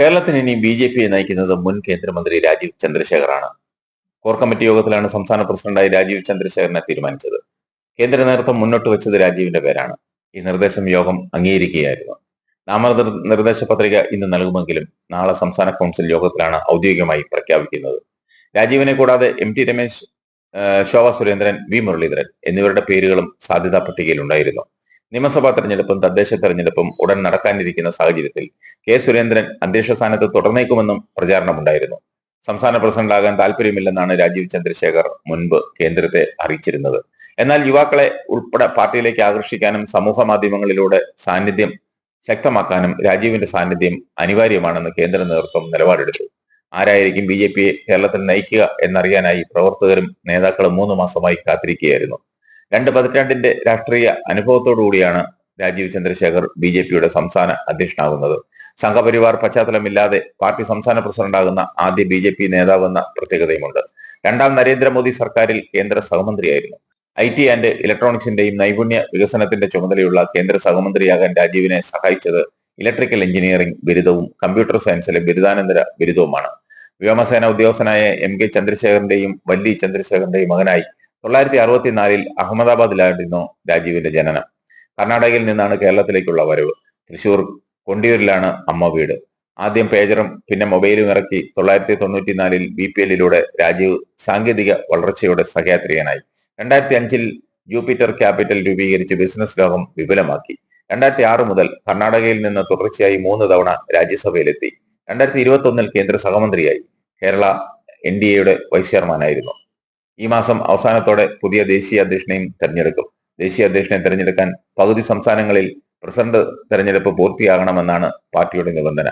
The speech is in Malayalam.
കേരളത്തിന് ഇനി ബി ജെ പിയെ നയിക്കുന്നത് മുൻ കേന്ദ്രമന്ത്രി രാജീവ് ചന്ദ്രശേഖറാണ്. കോർ കമ്മിറ്റി യോഗത്തിലാണ് സംസ്ഥാന പ്രസിഡന്റായി രാജീവ് ചന്ദ്രശേഖരനെ തീരുമാനിച്ചത്. കേന്ദ്ര നേതൃത്വം മുന്നോട്ട് വെച്ചത് രാജീവിന്റെ പേരാണ്. ഈ നിർദ്ദേശം യോഗം അംഗീകരിക്കുകയായിരുന്നു. നാമനിർ നിർദ്ദേശ പത്രിക ഇന്ന് നൽകുമെങ്കിലും നാളെ സംസ്ഥാന കൗൺസിൽ യോഗത്തിലാണ് ഔദ്യോഗികമായി പ്രഖ്യാപിക്കുന്നത്. രാജീവിനെ കൂടാതെ M T Ramesh Shobha Surendran V Muraleedharan എന്നിവരുടെ പേരുകളും സാധ്യതാ പട്ടികയിലുണ്ടായിരുന്നു നിയമസഭാ തെരഞ്ഞെടുപ്പും തദ്ദേശ തെരഞ്ഞെടുപ്പും ഉടൻ നടക്കാനിരിക്കുന്ന സാഹചര്യത്തിൽ കെ സുരേന്ദ്രൻ അധ്യക്ഷ സ്ഥാനത്ത് തുടർന്നേക്കുമെന്നും പ്രചാരണമുണ്ടായിരുന്നു. സംസ്ഥാന പ്രസിഡന്റാകാൻ താല്പര്യമില്ലെന്നാണ് രാജീവ് ചന്ദ്രശേഖർ മുൻപ് കേന്ദ്രത്തെ അറിയിച്ചിരുന്നത്. എന്നാൽ യുവാക്കളെ ഉൾപ്പെടെ പാർട്ടിയിലേക്ക് ആകർഷിക്കാനും സമൂഹ മാധ്യമങ്ങളിലൂടെ സാന്നിധ്യം ശക്തമാക്കാനും രാജീവിന്റെ സാന്നിധ്യം അനിവാര്യമാണെന്ന് കേന്ദ്ര നേതൃത്വം നിലപാടെടുത്തു. ആരായിരിക്കും ബി കേരളത്തിൽ നയിക്കുക എന്നറിയാനായി പ്രവർത്തകരും നേതാക്കളും മൂന്ന് മാസമായി കാത്തിരിക്കുകയായിരുന്നു. രണ്ട് പതിറ്റാണ്ടിന്റെ രാഷ്ട്രീയ അനുഭവത്തോടുകൂടിയാണ് രാജീവ് ചന്ദ്രശേഖർ ബി ജെ പിയുടെ സംസ്ഥാന അധ്യക്ഷനാകുന്നത്. സംഘപരിവാർ പശ്ചാത്തലമില്ലാതെ പാർട്ടി സംസ്ഥാന പ്രസിഡന്റാകുന്ന ആദ്യ ബി ജെ പി നേതാവെന്ന പ്രത്യേകതയുമുണ്ട്. രണ്ടാം നരേന്ദ്രമോദി സർക്കാരിൽ കേന്ദ്ര സഹമന്ത്രിയായിരുന്നു. ഐ ടി ആൻഡ് ഇലക്ട്രോണിക്സിന്റെയും നൈപുണ്യ വികസനത്തിന്റെ ചുമതലയുള്ള കേന്ദ്ര സഹമന്ത്രിയാകാൻ രാജീവിനെ സഹായിച്ചത് ഇലക്ട്രിക്കൽ എഞ്ചിനീയറിംഗ് ബിരുദവും കമ്പ്യൂട്ടർ സയൻസിലെ ബിരുദാനന്തര ബിരുദവുമാണ്. വ്യോമസേന ഉദ്യോഗസ്ഥനായ എം കെ ചന്ദ്രശേഖരന്റെയും വല്ലി ചന്ദ്രശേഖരന്റെയും മകനായി തൊള്ളായിരത്തി അറുപത്തിനാലിൽ അഹമ്മദാബാദിലായിരുന്നു രാജീവിന്റെ ജനനം. കർണാടകയിൽ നിന്നാണ് കേരളത്തിലേക്കുള്ള വരവ്. തൃശൂർ കൊണ്ടിയൂരിലാണ് അമ്മ വീട്. ആദ്യം പേജറും പിന്നെ മൊബൈലും ഇറക്കി തൊള്ളായിരത്തി തൊണ്ണൂറ്റിനാലിൽ ബി പി എല്ലിലൂടെ രാജീവ് സാങ്കേതിക വളർച്ചയുടെ സഹയാത്രികനായി. രണ്ടായിരത്തി അഞ്ചിൽ ജൂപ്പിറ്റർ ക്യാപിറ്റൽ രൂപീകരിച്ച് ബിസിനസ് ലോകം വിപുലമാക്കി. രണ്ടായിരത്തി ആറ് മുതൽ കർണാടകയിൽ നിന്ന് തുടർച്ചയായി മൂന്ന് തവണ രാജ്യസഭയിലെത്തി. രണ്ടായിരത്തി ഇരുപത്തി ഒന്നിൽ കേന്ദ്ര സഹമന്ത്രിയായി. കേരള എൻ ഡി എയുടെ വൈസ് ചെയർമാനായിരുന്നു. ഈ മാസം അവസാനത്തോടെ പുതിയ ദേശീയ അധ്യക്ഷനെയും തെരഞ്ഞെടുക്കും. ദേശീയ അധ്യക്ഷനെ തെരഞ്ഞെടുക്കാൻ പകുതി സംസ്ഥാനങ്ങളിൽ പ്രസിഡന്റ് തെരഞ്ഞെടുപ്പ് പൂർത്തിയാകണമെന്നാണ് പാർട്ടിയുടെ നിബന്ധന.